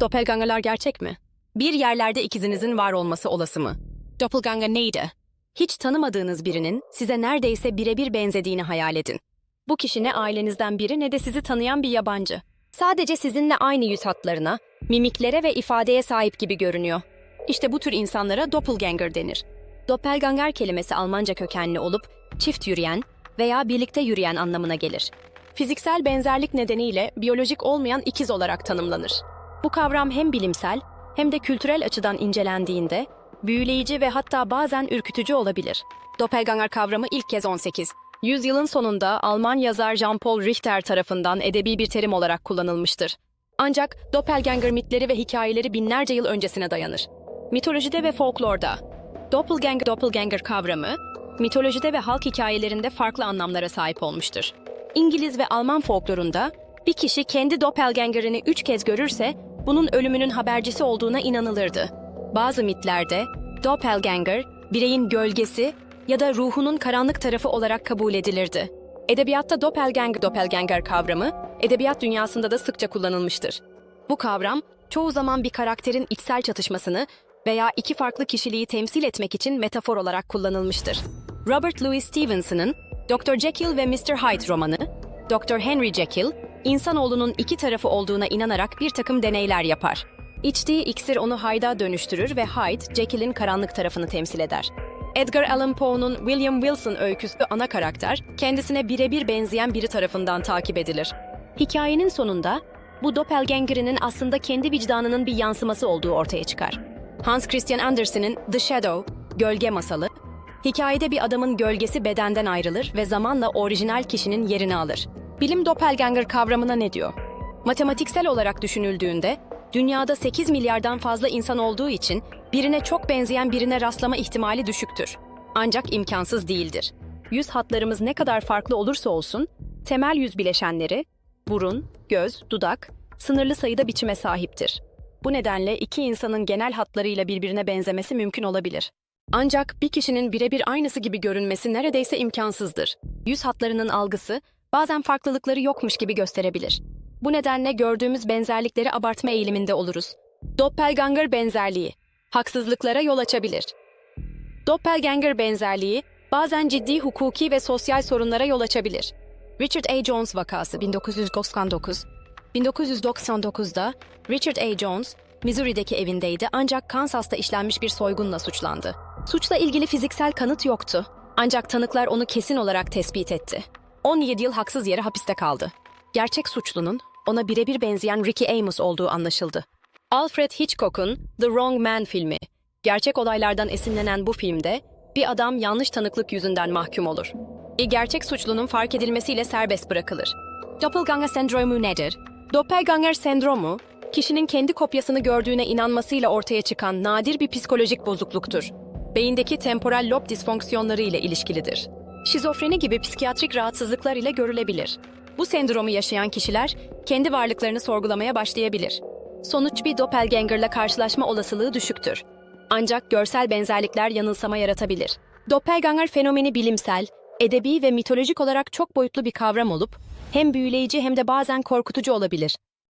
Doppelgangerlar gerçek mi? Bir yerlerde ikizinizin var olması olası mı? Doppelganger neydi? Hiç tanımadığınız birinin size neredeyse birebir benzediğini hayal edin. Bu kişi ne ailenizden biri ne de sizi tanıyan bir yabancı. Sadece sizinle aynı yüz hatlarına, mimiklere ve ifadeye sahip gibi görünüyor. İşte bu tür insanlara doppelganger denir. Doppelganger kelimesi Almanca kökenli olup çift yürüyen veya birlikte yürüyen anlamına gelir. Fiziksel benzerlik nedeniyle biyolojik olmayan ikiz olarak tanımlanır. Bu kavram hem bilimsel hem de kültürel açıdan incelendiğinde büyüleyici ve hatta bazen ürkütücü olabilir. Doppelganger kavramı ilk kez 18. Yüzyılın sonunda Alman yazar Jean-Paul Richter tarafından edebi bir terim olarak kullanılmıştır. Ancak doppelganger mitleri ve hikayeleri binlerce yıl öncesine dayanır. Mitolojide ve folklorda doppelganger doppelganger kavramı mitolojide ve halk hikayelerinde farklı anlamlara sahip olmuştur. İngiliz ve Alman folklorunda bir kişi kendi doppelgangerini üç kez görürse bunun ölümünün habercisi olduğuna inanılırdı. Bazı mitlerde doppelganger bireyin gölgesi ya da ruhunun karanlık tarafı olarak kabul edilirdi. Edebiyatta doppelganger doppelganger kavramı edebiyat dünyasında da sıkça kullanılmıştır. Bu kavram çoğu zaman bir karakterin içsel çatışmasını veya iki farklı kişiliği temsil etmek için metafor olarak kullanılmıştır. Robert Louis Stevenson'ın Dr. Jekyll ve Mr. Hyde romanı, Dr. Henry Jekyll, insanoğlunun iki tarafı olduğuna inanarak bir takım deneyler yapar. İçtiği iksir onu Hyde'a dönüştürür ve Hyde, Jekyll'in karanlık tarafını temsil eder. Edgar Allan Poe'nun William Wilson öyküsü ana karakter, kendisine birebir benzeyen biri tarafından takip edilir. Hikayenin sonunda, bu doppelgangerinin aslında kendi vicdanının bir yansıması olduğu ortaya çıkar. Hans Christian Andersen'in The Shadow, Gölge Masalı, hikayede bir adamın gölgesi bedenden ayrılır ve zamanla orijinal kişinin yerini alır. Bilim doppelganger kavramına ne diyor? Matematiksel olarak düşünüldüğünde, dünyada 8 milyardan fazla insan olduğu için birine çok benzeyen birine rastlama ihtimali düşüktür. Ancak imkansız değildir. Yüz hatlarımız ne kadar farklı olursa olsun, temel yüz bileşenleri, burun, göz, dudak, sınırlı sayıda biçime sahiptir. Bu nedenle iki insanın genel hatlarıyla birbirine benzemesi mümkün olabilir. Ancak bir kişinin birebir aynısı gibi görünmesi neredeyse imkansızdır. Yüz hatlarının algısı bazen farklılıkları yokmuş gibi gösterebilir. Bu nedenle gördüğümüz benzerlikleri abartma eğiliminde oluruz. Doppelganger benzerliği haksızlıklara yol açabilir. Doppelganger benzerliği bazen ciddi hukuki ve sosyal sorunlara yol açabilir. Richard A. Jones vakası 1999 1999'da Richard A. Jones, Missouri'deki evindeydi ancak Kansas'ta işlenmiş bir soygunla suçlandı. Suçla ilgili fiziksel kanıt yoktu. Ancak tanıklar onu kesin olarak tespit etti. 17 yıl haksız yere hapiste kaldı. Gerçek suçlunun ona birebir benzeyen Ricky Amos olduğu anlaşıldı. Alfred Hitchcock'un The Wrong Man filmi, gerçek olaylardan esinlenen bu filmde bir adam yanlış tanıklık yüzünden mahkum olur. Bir gerçek suçlunun fark edilmesiyle serbest bırakılır. Doppelganger sendromu nedir? Doppelganger sendromu, kişinin kendi kopyasını gördüğüne inanmasıyla ortaya çıkan nadir bir psikolojik bozukluktur. Beyindeki temporal lob disfonksiyonları ile ilişkilidir. Şizofreni gibi psikiyatrik rahatsızlıklar ile görülebilir. Bu sendromu yaşayan kişiler kendi varlıklarını sorgulamaya başlayabilir. Sonuç bir doppelgangerla karşılaşma olasılığı düşüktür. Ancak görsel benzerlikler yanılsama yaratabilir. Doppelganger fenomeni bilimsel, edebi ve mitolojik olarak çok boyutlu bir kavram olup hem büyüleyici hem de bazen korkutucu olabilir.